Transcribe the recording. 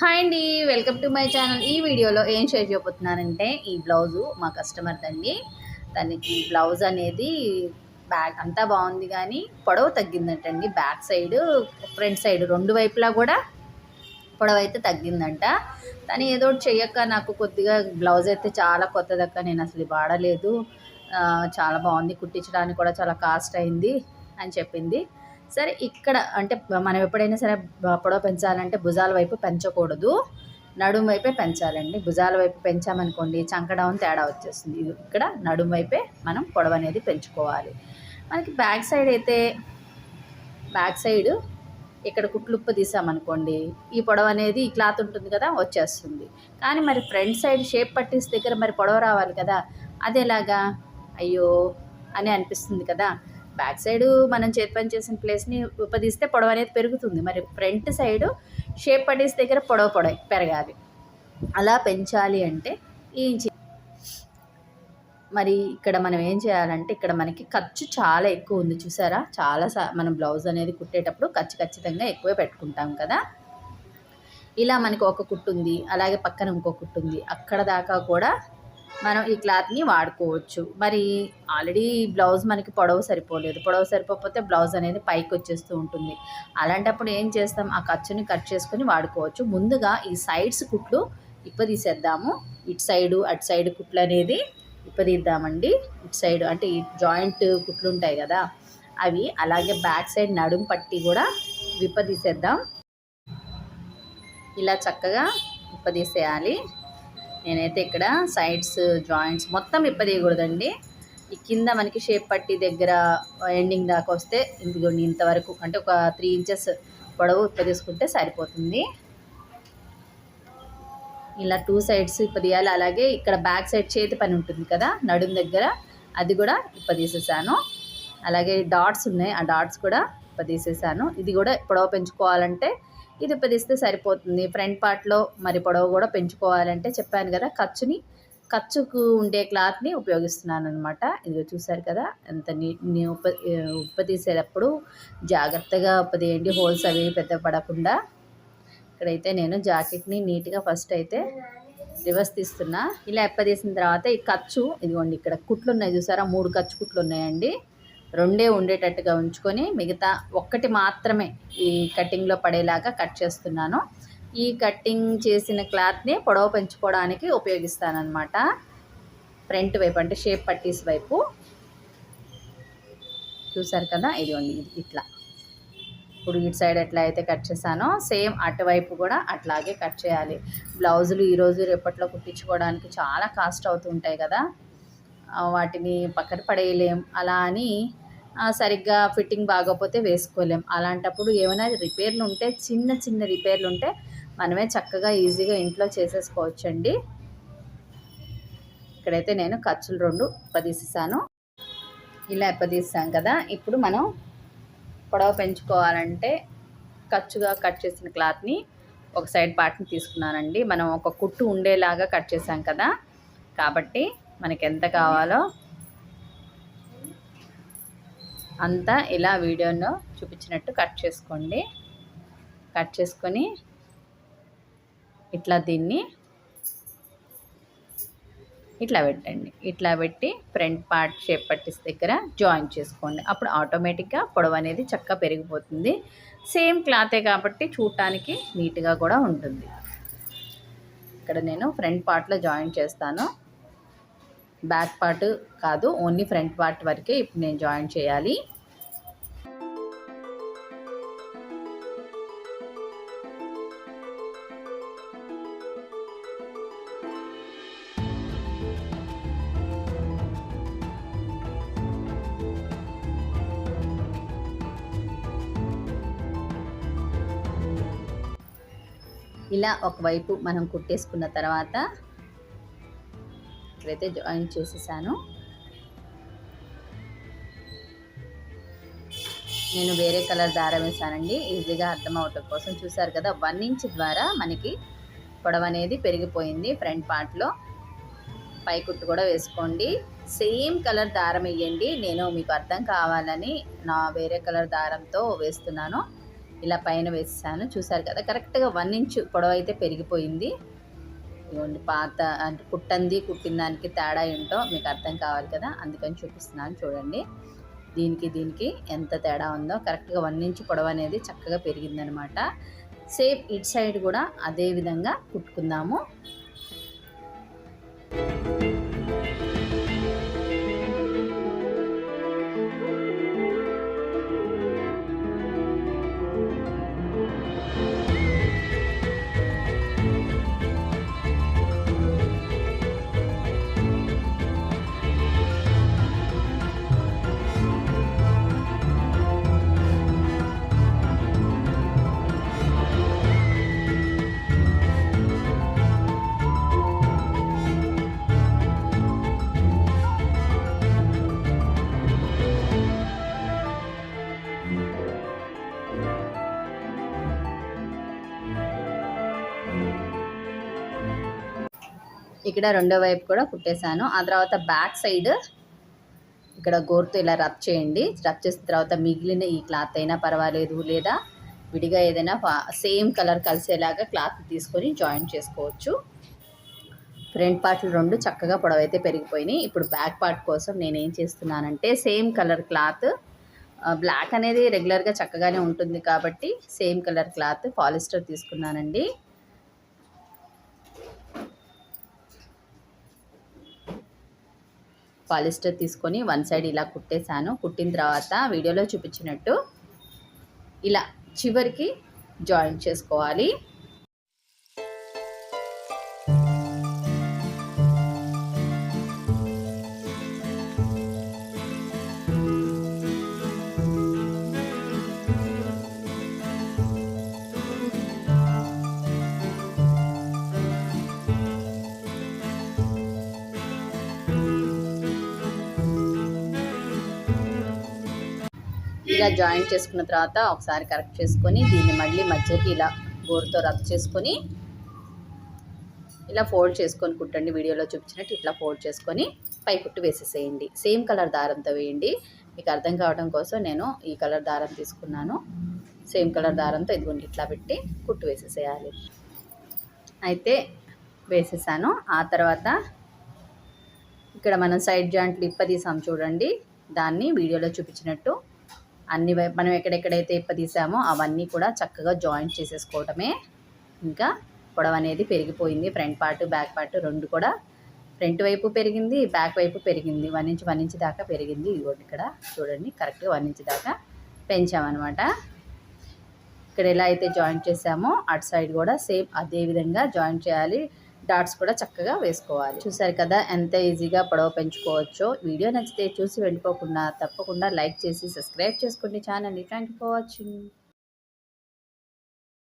Hi అండి welcome to my channel ఈ వీడియోలో ఏం షేర్ చేయబోతున్నానంటే ఈ బ్లౌజు మా కస్టమర్ అండి తనకి బ్లౌజ్ అనేది బ్యాక్ అంతా బాగుంది కానీ పొడవు తగ్గిందంటండి. బ్యాక్ సైడ్ ఫ్రంట్ సైడ్ రెండు వైపులా కూడా పొడవు అయితే తగ్గిందంట. తను ఏదో ఒకటి చెయ్యక నాకు కొద్దిగా బ్లౌజ్ అయితే చాలా కొత్తదక్క నేను అసలు వాడలేదు. చాలా బాగుంది కుట్టించడానికి కూడా చాలా కాస్ట్ అయింది అని చెప్పింది. సరే ఇక్కడ అంటే మనం ఎప్పుడైనా సరే పొడవ పెంచాలంటే భుజాల వైపు పెంచకూడదు. నడుము వైపే పెంచాలండి. భుజాల వైపు పెంచామనుకోండి చంకడం తేడా వచ్చేస్తుంది. ఇక్కడ నడుము వైపే మనం పొడవు అనేది పెంచుకోవాలి. మనకి బ్యాక్ సైడ్ అయితే బ్యాక్ సైడ్ ఇక్కడ కుట్లుప్పు తీసామనుకోండి ఈ పొడవు అనేది ఈ క్లాత్ ఉంటుంది కదా వచ్చేస్తుంది. కానీ మరి ఫ్రంట్ సైడ్ షేప్ పట్టీస్ దగ్గర మరి పొడవ రావాలి కదా అదేలాగా? అయ్యో! అని అనిపిస్తుంది కదా. బ్యాక్ సైడ్ మనం చేతి పని చేసిన ప్లేస్ని ఉపదిస్తే పొడవు అనేది పెరుగుతుంది. మరి ఫ్రంట్ సైడ్ షేప్ పట్టీస్ దగ్గర పొడవు పొడవు పెరగాలి. అలా పెంచాలి అంటే ఈ మరి ఇక్కడ మనం ఏం చేయాలంటే ఇక్కడ మనకి ఖర్చు చాలా ఎక్కువ ఉంది చూసారా? చాలా మనం బ్లౌజ్ అనేది కుట్టేటప్పుడు ఖర్చు ఖచ్చితంగా ఎక్కువే పెట్టుకుంటాం కదా? ఇలా మనకి ఒక కుట్టు ఉంది అలాగే పక్కన ఇంకో కుట్టు ఉంది. అక్కడ దాకా కూడా మనం ఈ క్లాత్ని వాడుకోవచ్చు. మరి ఆల్రెడీ బ్లౌజ్ మనకి పొడవు సరిపోలేదు. పొడవు సరిపోతే బ్లౌజ్ అనేది పైకి వచ్చేస్తూ ఉంటుంది. అలాంటప్పుడు ఏం చేస్తాం? ఆ ఖర్చుని కట్ చేసుకొని వాడుకోవచ్చు. ముందుగా ఈ సైడ్స్ కుట్లు ఇప్పదీసేద్దాము. ఇటు సైడు అటు సైడ్ కుట్లు అనేది ఇప్పదీద్దామండి. ఇటు సైడ్ అంటే ఈ జాయింట్ కుట్లు ఉంటాయి కదా అవి అలాగే బ్యాక్ సైడ్ నడుము పట్టి కూడా విప్పదీసేద్దాం. ఇలా చక్కగా విప్పదీసేయాలి. నేనైతే ఇక్కడ సైడ్స్ జాయింట్స్ మొత్తం ఇప్పదీయకూడదండి ఈ కింద మనకి షేప్ పట్టి దగ్గర ఎండింగ్ దాకా వస్తే ఇదిగోండి ఇంతవరకు అంటే ఒక త్రీ ఇంచెస్ పొడవు ఇప్పదీసుకుంటే సరిపోతుంది. ఇలా టూ సైడ్స్ ఇప్పదీయాలి అలాగే ఇక్కడ బ్యాక్ సైడ్ చేతి పని ఉంటుంది కదా నడుం దగ్గర. అది కూడా ఇప్పదీసేసాను అలాగే డాట్స్ ఉన్నాయి. ఆ డాట్స్ కూడా ఇప్పదీసేసాను ఇది కూడా పొడవు పెంచుకోవాలంటే ఇది పెరిస్తే సరిపోతుంది. ఫ్రంట్ పార్ట్లో మరి పొడవు కూడా పెంచుకోవాలంటే చెప్పాను కదా ఖర్చుని ఖర్చుకు ఉండే క్లాత్ని ఉపయోగిస్తున్నాను అనమాట ఇదిగో చూసారు కదా ఎంత నీట్ నీ ఉప ఉప్పదీసేటప్పుడు జాగ్రత్తగా ఉప్పదీయండి హోల్స్ అవి పెద్ద పడకుండా. ఇక్కడైతే నేను జాకెట్ని నీట్గా ఫస్ట్ అయితే రివర్స్ తీస్తున్నా. ఇలా ఎప్పదీసిన తర్వాత ఈ ఖర్చు ఇదిగోండి ఇక్కడ కుట్లు ఉన్నాయి చూసారా? మూడు ఖర్చు కుట్లు ఉన్నాయండి. రెండే ఉండేటట్టుగా ఉంచుకొని మిగతా ఒక్కటి మాత్రమే ఈ కటింగ్లో పడేలాగా కట్ చేస్తున్నాను. ఈ కటింగ్ చేసిన క్లాత్ని పొడవు పెంచుకోవడానికి ఉపయోగిస్తానన్నమాట. ఫ్రంట్ వైపు అంటే షేప్ పట్టీస్ వైపు. చూసారు కదా? ఇదిగోండి ఉంది ఇట్లా. ఇప్పుడు ఇటు సైడ్ ఎట్లా అయితే కట్ చేశానో సేమ్ అటువైపు కూడా అట్లాగే కట్ చేయాలి. బ్లౌజులు ఈరోజు రేపట్లో కుట్టించుకోవడానికి చాలా కాస్ట్ అవుతుంటాయి కదా? వాటిని పక్కన పడేయలేం. అలా అని సరిగ్గా ఫిట్టింగ్ బాగోపోతే వేసుకోలేం. అలాంటప్పుడు ఏమైనా రిపేర్లు ఉంటే చిన్న చిన్న రిపేర్లు ఉంటే మనమే చక్కగా ఈజీగా ఇంట్లో చేసేసుకోవచ్చండి. ఇక్కడైతే నేను ఖర్చులు రెండు పదీసేసాను ఇలా ఎప్పదీసాం కదా. ఇప్పుడు మనం పొడవ పెంచుకోవాలంటే ఖర్చుగా కట్ చేసిన క్లాత్ని ఒక సైడ్ పార్ట్ని తీసుకున్నానండి. మనం ఒక కుట్టు ఉండేలాగా కట్ చేసాం కదా. కాబట్టి మనకి ఎంత కావాలో అంతా ఇలా వీడియోలో చూపించినట్టు కట్ చేసుకోండి. కట్ చేసుకొని ఇట్లా దీన్ని ఇట్లా పెట్టండి. ఇట్లా పెట్టి ఫ్రంట్ పార్ట్ షేప్ పట్టిస్ దగ్గర జాయిన్ చేసుకోండి. అప్పుడు ఆటోమేటిక్గా పొడవు అనేది చక్కగా పెరిగిపోతుంది. సేమ్ క్లాతే కాబట్టి చూడటానికి నీట్గా కూడా ఉంటుంది. ఇక్కడ నేను ఫ్రంట్ పార్ట్లో జాయిన్ చేస్తాను. బ్యాక్ పార్ట్ కాదు ఓన్లీ ఫ్రంట్ పార్ట్ వరకే ఇప్పుడు నేను జాయిన్ చేయాలి. ఇలా ఒకవైపు మనం కుట్టేసుకున్న తర్వాత ఇక్కడైతే జాయిన్ చేసేసాను. నేను వేరే కలర్ దారం వేసానండి ఈజీగా అర్థం అవటం కోసం చూసారు కదా వన్ ఇంచ్ ద్వారా మనకి పొడవు అనేది పెరిగిపోయింది ఫ్రంట్ పార్ట్లో పై కుట్టు కూడా వేసుకోండి. సేమ్ కలర్ దారం వేయండి. నేను మీకు అర్థం కావాలని నా వేరే కలర్ దారంతో వేస్తున్నాను. ఇలా పైన వేసాను చూసారు కదా కరెక్ట్గా వన్ ఇంచ్ పొడవు అయితే పెరిగిపోయింది. పాత అంటే కుట్టంది కుట్టిన దానికి తేడా ఏంటో మీకు అర్థం కావాలి కదా అందుకని చూపిస్తున్నాను చూడండి. దీనికి దీనికి ఎంత తేడా ఉందో కరెక్ట్గా వన్ ఇంచ్ పొడవు అనేది చక్కగా పెరిగిందనమాట. సేమ్ ఇట్ సైడ్ కూడా అదే విధంగా కుట్టుకుందాము. ఇక్కడ రెండో వైపు కూడా కుట్టేశాను. ఆ తర్వాత బ్యాక్ సైడ్ ఇక్కడ గోరుతో ఇలా రబ్ చేయండి. రబ్ చేసిన తర్వాత మిగిలిన ఈ క్లాత్ అయినా పర్వాలేదు లేదా విడిగా ఏదైనా సేమ్ కలర్ కలిసేలాగా క్లాత్ తీసుకొని జాయిన్ చేసుకోవచ్చు. ఫ్రంట్ పార్ట్లు రెండు చక్కగా పొడవైతే పెరిగిపోయినాయి. ఇప్పుడు బ్యాక్ పార్ట్ కోసం నేను ఏం చేస్తున్నానంటే సేమ్ కలర్ క్లాత్ బ్లాక్ అనేది రెగ్యులర్గా చక్కగానే ఉంటుంది కాబట్టి సేమ్ కలర్ క్లాత్ పాలిస్టర్ తీసుకున్నానండి. పాలిస్టర్ తీసుకొని వన్ సైడ్ ఇలా కుట్టేశాను. కుట్టిన తర్వాత వీడియోలో చూపించినట్టు ఇలా చివరికి జాయిన్ చేసుకోవాలి. ఇలా జాయింట్ చేసుకున్న తర్వాత ఒకసారి కరెక్ట్ చేసుకొని దీన్ని మళ్ళీ మధ్యకి ఇలా గోరుతో రబ్ చేసుకొని ఇలా ఫోల్డ్ చేసుకొని కుట్టండి. వీడియోలో చూపించినట్టు ఇట్లా ఫోల్డ్ చేసుకొని పై కుట్టు వేసేసేయండి. సేమ్ కలర్ దారంతో వేయండి. మీకు అర్థం కావడం కోసం నేను ఈ కలర్ దారం తీసుకున్నాను. సేమ్ కలర్ దారంతో ఇదిగోండి ఇట్లా పెట్టి కుట్టు వేసేసేయాలి. అయితే వేసేసాను. ఆ తర్వాత ఇక్కడ మనం సైడ్ జాయింట్లు ఇప్పదీసాం చూడండి. దాన్ని వీడియోలో చూపించినట్టు అన్ని మనం ఎక్కడెక్కడైతే ఇప్పదీసామో అవన్నీ కూడా చక్కగా జాయింట్ చేసేసుకోవటమే. ఇంకా పొడవ అనేది పెరిగిపోయింది. ఫ్రంట్ పార్ట్ బ్యాక్ పార్ట్ రెండు కూడా ఫ్రంట్ వైపు పెరిగింది బ్యాక్ వైపు పెరిగింది. వన్ ఇంచ్ వన్ ఇంచ్ దాకా పెరిగింది. ఇదిగోండి ఇక్కడ చూడండి కరెక్ట్గా వన్ ఇంచ్ దాకా పెంచామన్నమాట. ఇక్కడ ఎలా అయితే జాయింట్ చేసామో అటు సైడ్ కూడా సేమ్ అదే విధంగా జాయింట్ చేయాలి. డాట్స్ కూడా చక్కగా వేసుకోవాలి. చూసారు కదా? ఎంత ఈజీగా పొడవ పెంచుకోవచ్చో. వీడియో నచ్చితే చూసి వెళ్ళిపోకుండా తప్పకుండా లైక్ చేసి సబ్స్క్రైబ్ చేసుకోండి ఛానల్ని. Thank you for watching.